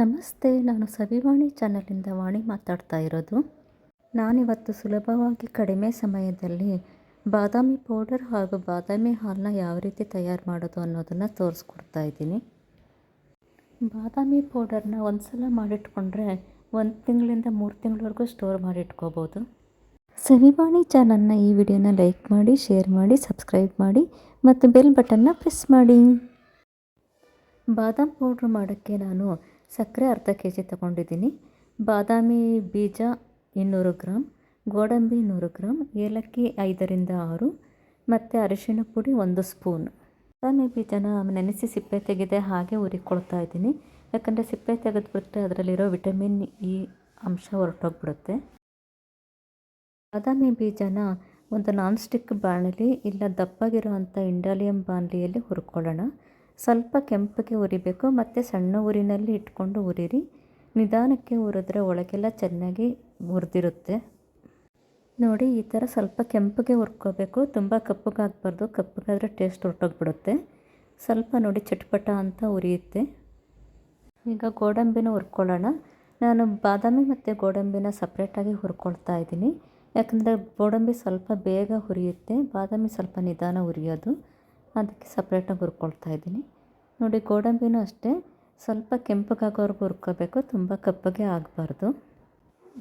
ನಮಸ್ತೆ, ನಾನು ಸವಿವಾಣಿ ಚಾನಲಿಂದ ವಾಣಿ ಮಾತಾಡ್ತಾ ಇರೋದು. ನಾನಿವತ್ತು ಸುಲಭವಾಗಿ ಕಡಿಮೆ ಸಮಯದಲ್ಲಿ ಬಾದಾಮಿ ಪೌಡರ್ ಹಾಗೂ ಬಾದಾಮಿ ಹಾಲನ್ನ ಯಾವ ರೀತಿ ತಯಾರು ಮಾಡೋದು ಅನ್ನೋದನ್ನು ತೋರಿಸ್ಕೊಡ್ತಾ ಇದ್ದೀನಿ. ಬಾದಾಮಿ ಪೌಡರ್ನ ಒಂದು ಸಲ ಮಾಡಿಟ್ಕೊಂಡ್ರೆ ಒಂದು ತಿಂಗಳಿಂದ ಮೂರು ತಿಂಗಳವರೆಗೂ ಸ್ಟೋರ್ ಮಾಡಿಟ್ಕೋಬೋದು. ಸವಿವಾಣಿ ಚಾನಲ್ನ ಈ ವಿಡಿಯೋನ ಲೈಕ್ ಮಾಡಿ, ಶೇರ್ ಮಾಡಿ, ಸಬ್ಸ್ಕ್ರೈಬ್ ಮಾಡಿ ಮತ್ತು ಬೆಲ್ ಬಟನ್ನ ಪ್ರೆಸ್ ಮಾಡಿ. ಬಾದಾಮ್ ಪೌಡ್ರ್ ಮಾಡೋಕ್ಕೆ ನಾನು ಸಕ್ಕರೆ ಅರ್ಧ ಕೆ ಜಿ ತಗೊಂಡಿದ್ದೀನಿ. ಬಾದಾಮಿ ಬೀಜ ಇನ್ನೂರು ಗ್ರಾಮ್ ಗೋಡಂಬಿ ನೂರು ಗ್ರಾಮ್ ಏಲಕ್ಕಿ ಐದರಿಂದ ಆರು, ಮತ್ತು ಅರಿಶಿಣ ಪುಡಿ ಒಂದು ಸ್ಪೂನ್. ಬಾದಾಮಿ ಬೀಜನ ನೆನೆಸಿ ಸಿಪ್ಪೆ ತೆಗೆದೆ ಹಾಗೆ ಉರಿಕೊಳ್ತಾ ಇದ್ದೀನಿ. ಯಾಕಂದರೆ ಸಿಪ್ಪೆ ತೆಗೆದುಬಿಟ್ರೆ ಅದರಲ್ಲಿರೋ ವಿಟಮಿನ್ ಇ ಅಂಶ ಹೊರಟೋಗ್ಬಿಡುತ್ತೆ. ಬಾದಾಮಿ ಬೀಜನ ಒಂದು ನಾನ್ ಸ್ಟಿಕ್ ಬಾಣಲಿ ಇಲ್ಲ ದಪ್ಪಗಿರೋ ಅಂಥ ಇಂಡಾಲಿಯಂ ಬಾಣಲಿಯಲ್ಲಿ ಹುರ್ಕೊಳ್ಳೋಣ. ಸ್ವಲ್ಪ ಕೆಂಪಗೆ ಉರಿಬೇಕು, ಮತ್ತು ಸಣ್ಣ ಉರಿನಲ್ಲಿ ಇಟ್ಕೊಂಡು ಉರಿರಿ. ನಿಧಾನಕ್ಕೆ ಉರಿದ್ರೆ ಒಳಗೆಲ್ಲ ಚೆನ್ನಾಗಿ ಹುರಿದಿರುತ್ತೆ ನೋಡಿ, ಈ ಥರ ಸ್ವಲ್ಪ ಕೆಂಪಗೆ ಹುರ್ಕೋಬೇಕು ತುಂಬ ಕಪ್ಪಗಾಗಬಾರ್ದು ಕಪ್ಪಗಾದರೆ ಟೇಸ್ಟ್ ಹೊರಟೋಗ್ಬಿಡುತ್ತೆ. ಸ್ವಲ್ಪ ನೋಡಿ, ಚಟ್ಪಟ ಅಂತ ಉರಿಯುತ್ತೆ. ಈಗ ಗೋಡಂಬಿನ ಹುರ್ಕೊಳ್ಳೋಣ. ನಾನು ಬಾದಾಮಿ ಮತ್ತು ಗೋಡಂಬಿನ ಸಪ್ರೇಟಾಗಿ ಹುರ್ಕೊಳ್ತಾ ಇದ್ದೀನಿ. ಯಾಕಂದರೆ ಗೋಡಂಬಿ ಸ್ವಲ್ಪ ಬೇಗ ಹುರಿಯುತ್ತೆ. ಬಾದಾಮಿ ಸ್ವಲ್ಪ ನಿಧಾನ ಹುರಿಯೋದು ಅದಕ್ಕೆ ಸಪ್ರೇಟಾಗಿ ಹುರ್ಕೊಳ್ತಾ ಇದ್ದೀನಿ. ನೋಡಿ, ಗೋಡಂಬಿನೂ ಅಷ್ಟೇ. ಸ್ವಲ್ಪ ಕೆಂಪಗಾಗೋವರೆಗೂ ಹುರ್ಕೋಬೇಕು. ತುಂಬ ಕಪ್ಪಗೆ ಆಗಬಾರ್ದು.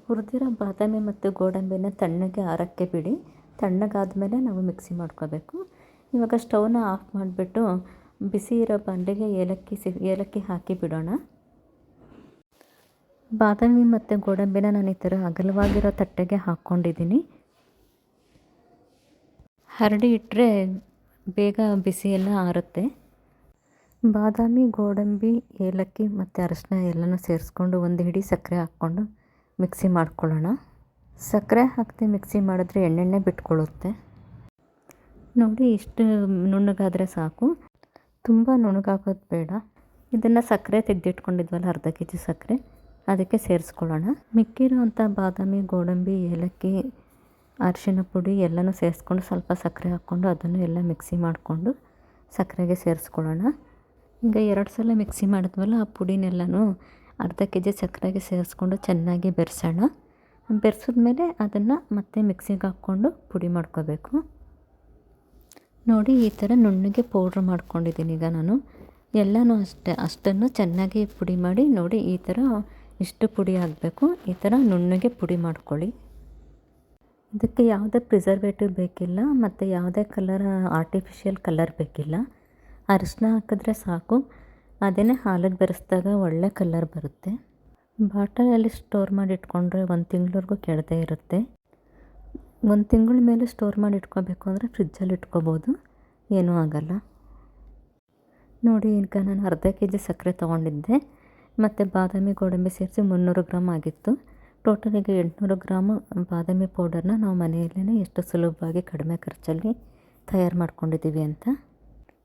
ಹುರಿದಿರೋ ಬಾದಾಮಿ ಮತ್ತು ಗೋಡಂಬಿನ ತಣ್ಣಗೆ ಆರಕ್ಕೆ ಬಿಡಿ. ತಣ್ಣಗಾದಮೇಲೆ ನಾವು ಮಿಕ್ಸಿ ಮಾಡ್ಕೋಬೇಕು. ಇವಾಗ ಸ್ಟವ್ನ ಆಫ್ ಮಾಡಿಬಿಟ್ಟು ಬಿಸಿ ಇರೋ ಬಾಂಡೆಗೆ ಏಲಕ್ಕಿ ಸಿ, ಏಲಕ್ಕಿ ಹಾಕಿ ಬಿಡೋಣ. ಬಾದಾಮಿ ಮತ್ತು ಗೋಡಂಬಿನ ನಾನು ಈ ಥರ ಅಗಲವಾಗಿರೋ ತಟ್ಟೆಗೆ ಹಾಕ್ಕೊಂಡಿದ್ದೀನಿ. ಹರಡಿ ಇಟ್ಟರೆ ಬೇಗ ಬಿಸಿ ಎಲ್ಲ ಆರುತ್ತೆ. ಬಾದಾಮಿ, ಗೋಡಂಬಿ, ಏಲಕ್ಕಿ ಮತ್ತು ಅರಶಿನ ಎಲ್ಲನೂ ಸೇರಿಸ್ಕೊಂಡು ಒಂದು ಹಿಡಿ ಸಕ್ಕರೆ ಹಾಕ್ಕೊಂಡು ಮಿಕ್ಸಿ ಮಾಡ್ಕೊಳ್ಳೋಣ. ಸಕ್ಕರೆ ಹಾಕ್ತಿ ಮಿಕ್ಸಿ ಮಾಡಿದ್ರೆ ಎಣ್ಣೆಣ್ಣೆ ಬಿಟ್ಕೊಳ್ಳುತ್ತೆ. ನೋಡಿ ಇಷ್ಟು ನುಣ್ಣಗಾದರೆ ಸಾಕು. ತುಂಬ ನುಣ್ಣಗಾಗೋದು ಬೇಡ. ಇದನ್ನು ಸಕ್ಕರೆ ತೆಗೆದಿಟ್ಕೊಂಡಿದ್ವಲ್ಲ, ಅರ್ಧ ಕೆ ಜಿ ಸಕ್ಕರೆ. ಅದಕ್ಕೆ ಸೇರಿಸ್ಕೊಳ್ಳೋಣ. ಮಿಕ್ಕಿರೋವಂಥ ಬಾದಾಮಿ, ಗೋಡಂಬಿ, ಏಲಕ್ಕಿ ಅರಿಶಿನ ಪುಡಿ ಎಲ್ಲನೂ ಸೇರಿಸ್ಕೊಂಡು ಸ್ವಲ್ಪ ಸಕ್ಕರೆ ಹಾಕ್ಕೊಂಡು ಅದನ್ನು ಎಲ್ಲ ಮಿಕ್ಸಿ ಮಾಡಿಕೊಂಡು ಸಕ್ಕರೆಗೆ ಸೇರಿಸ್ಕೊಳ್ಳೋಣ. ಈಗ ಎರಡು ಸಲ ಮಿಕ್ಸಿ ಮಾಡಿದ್ವಲ್ಲ, ಆ ಪುಡಿನೆಲ್ಲನೂ ಅರ್ಧ ಕೆ ಜಿ ಸಕ್ಕರೆಗೆ ಸೇರಿಸ್ಕೊಂಡು ಚೆನ್ನಾಗಿ ಬೆರೆಸೋಣ. ಬೆರೆಸಿದ್ಮೇಲೆ ಅದನ್ನು ಮತ್ತೆ ಮಿಕ್ಸಿಗೆ ಹಾಕ್ಕೊಂಡು ಪುಡಿ ಮಾಡ್ಕೋಬೇಕು. ನೋಡಿ, ಈ ಥರ ನುಣ್ಣಗೆ ಪೌಡ್ರ್ ಮಾಡ್ಕೊಂಡಿದ್ದೀನಿ ಈಗ ನಾನು. ಎಲ್ಲನೂ ಅಷ್ಟೇ, ಅಷ್ಟನ್ನು ಚೆನ್ನಾಗಿ ಪುಡಿ ಮಾಡಿ ನೋಡಿ, ಈ ಥರ ಇಷ್ಟು ಪುಡಿ ಆಗಬೇಕು. ಈ ಥರ ನುಣ್ಣಗೆ ಪುಡಿ ಮಾಡ್ಕೊಳ್ಳಿ. ಇದಕ್ಕೆ ಯಾವುದೇ ಪ್ರಿಸರ್ವೇಟಿವ್ ಬೇಕಿಲ್ಲ, ಮತ್ತು ಯಾವುದೇ ಕಲರ್ ಆರ್ಟಿಫಿಷಿಯಲ್ ಕಲರ್ ಬೇಕಿಲ್ಲ. ಅರಿಶಿನ ಹಾಕಿದ್ರೆ ಸಾಕು. ಅದೇ ಹಾಲಿಗೆ ಬೆರೆಸಿದಾಗ ಒಳ್ಳೆ ಕಲರ್ ಬರುತ್ತೆ. ಬಾಟಲಲ್ಲಿ ಸ್ಟೋರ್ ಮಾಡಿ ಇಟ್ಕೊಂಡ್ರೆ ಒಂದು ತಿಂಗಳವರೆಗೂ ಕೆಡದೇ ಇರುತ್ತೆ. ಒಂದು ತಿಂಗಳ ಮೇಲೆ ಸ್ಟೋರ್ ಮಾಡಿ ಇಟ್ಕೋಬೇಕು ಅಂದರೆ ಫ್ರಿಜ್ಜಲ್ಲಿ ಇಟ್ಕೋಬೋದು. ಏನೂ ಆಗಲ್ಲ. ನೋಡಿ, ಈಗ ನಾನು ಅರ್ಧ ಕೆ ಜಿ ಸಕ್ಕರೆ ತೊಗೊಂಡಿದ್ದೆ. ಮತ್ತು ಬಾದಾಮಿ, ಗೋಡಂಬಿ ಸೇರಿಸಿ ಮುನ್ನೂರು ಗ್ರಾಮ್ ಆಗಿತ್ತು. ಟೋಟಲ್ ಈಗ ಎಂಟುನೂರು ಗ್ರಾಮು ಬಾದಾಮಿ ಪೌಡರ್ನ ನಾವು ಮನೆಯಲ್ಲೇ ಎಷ್ಟು ಸುಲಭವಾಗಿ ಕಡಿಮೆ ಖರ್ಚಲ್ಲಿ ತಯಾರು ಮಾಡ್ಕೊಂಡಿದ್ದೀವಿ ಅಂತ.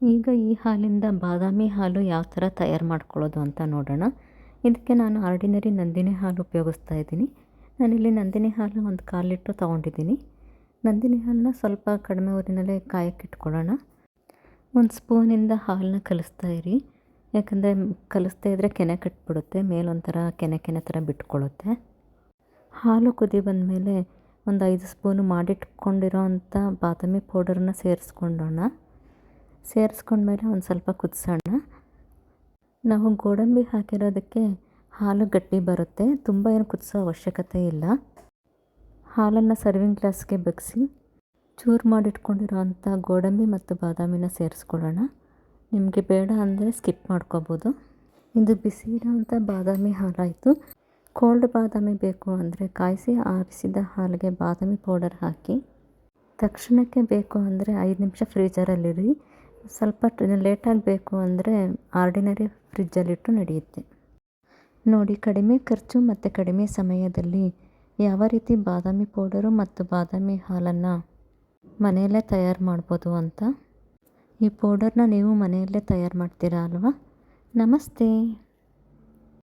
ಈಗ ಈ ಹಾಲಿಂದ ಬಾದಾಮಿ ಹಾಲು ಯಾವ ಥರ ತಯಾರು ಮಾಡ್ಕೊಳ್ಳೋದು ಅಂತ ನೋಡೋಣ. ಇದಕ್ಕೆ ನಾನು ಆರ್ಡಿನರಿ ನಂದಿನಿ ಹಾಲು ಉಪಯೋಗಿಸ್ತಾ ಇದ್ದೀನಿ. ನಾನಿಲ್ಲಿ ನಂದಿನಿ ಹಾಲು ಒಂದು ಕಾಲು ಲೀಟ್ರ್ ತೊಗೊಂಡಿದ್ದೀನಿ. ನಂದಿನಿ ಹಾಲನ್ನ ಸ್ವಲ್ಪ ಕಡಿಮೆ ಊರಿನಲ್ಲೇ ಕಾಯಕ್ಕೆ ಇಟ್ಕೊಳ್ಳೋಣ. ಒಂದು ಸ್ಪೂನಿಂದ ಹಾಲನ್ನ ಕಲಿಸ್ತಾ ಇರಿ. ಯಾಕಂದರೆ ಕಲಿಸ್ತಾ ಇದ್ದರೆ ಕೆನೆ ಕಟ್ಬಿಡುತ್ತೆ, ಮೇಲೊಂಥರ ಕೆನೆ ಕೆನೆ ಥರ ಬಿಟ್ಕೊಳ್ಳುತ್ತೆ. ಹಾಲು ಕುದಿ ಬಂದಮೇಲೆ ಒಂದು ಐದು ಸ್ಪೂನು ಮಾಡಿಟ್ಕೊಂಡಿರೋ ಅಂಥ ಬಾದಾಮಿ ಪೌಡರನ್ನ ಸೇರಿಸ್ಕೊಂಡೋಣ. ಸೇರಿಸ್ಕೊಂಡ್ಮೇಲೆ ಒಂದು ಸ್ವಲ್ಪ ಕುದಿಸೋಣ. ನಾವು ಗೋಡಂಬಿ ಹಾಕಿರೋದಕ್ಕೆ ಹಾಲು ಗಟ್ಟಿ ಬರುತ್ತೆ, ತುಂಬ ಏನು ಕುದಿಸೋ ಅವಶ್ಯಕತೆ ಇಲ್ಲ. ಹಾಲನ್ನು ಸರ್ವಿಂಗ್ ಗ್ಲಾಸ್ಗೆ ಬಗ್ಸಿ ಚೂರು ಮಾಡಿಟ್ಕೊಂಡಿರೋ ಅಂಥ ಗೋಡಂಬಿ ಮತ್ತು ಬಾದಾಮಿನ ಸೇರಿಸ್ಕೊಳ್ಳೋಣ. ನಿಮಗೆ ಬೇಡ ಅಂದರೆ ಸ್ಕಿಪ್ ಮಾಡ್ಕೋಬೋದು. ಇದು ಬಿಸಿ ಇರೋವಂಥ ಬಾದಾಮಿ ಹಾಲಾಯಿತು. ಕೋಲ್ಡ್ ಬಾದಾಮಿ ಬೇಕು ಅಂದರೆ ಕಾಯಿಸಿ ಆರಿಸಿದ ಹಾಲಿಗೆ ಬಾದಾಮಿ ಪೌಡರ್ ಹಾಕಿ, ತಕ್ಷಣಕ್ಕೆ ಬೇಕು ಅಂದರೆ ಐದು ನಿಮಿಷ ಫ್ರೀಜರಲ್ಲಿರಿ ಸ್ವಲ್ಪ ಲೇಟಾಗಿ ಬೇಕು ಅಂದರೆ ಆರ್ಡಿನರಿ ಫ್ರಿಜ್ಜಲ್ಲಿಟ್ಟು ನಡೆಯುತ್ತೆ. ನೋಡಿ, ಕಡಿಮೆ ಖರ್ಚು ಮತ್ತು ಕಡಿಮೆ ಸಮಯದಲ್ಲಿ ಯಾವ ರೀತಿ ಬಾದಾಮಿ ಪೌಡರು ಮತ್ತು ಬಾದಾಮಿ ಹಾಲನ್ನು ಮನೆಯಲ್ಲೇ ತಯಾರು ಮಾಡ್ಬೋದು ಅಂತ ಈ ಪೌಡರ್ನ ನೀವು ಮನೆಯಲ್ಲೇ ತಯಾರು ಮಾಡ್ತೀರಾ ಅಲ್ವಾ? ನಮಸ್ತೆ!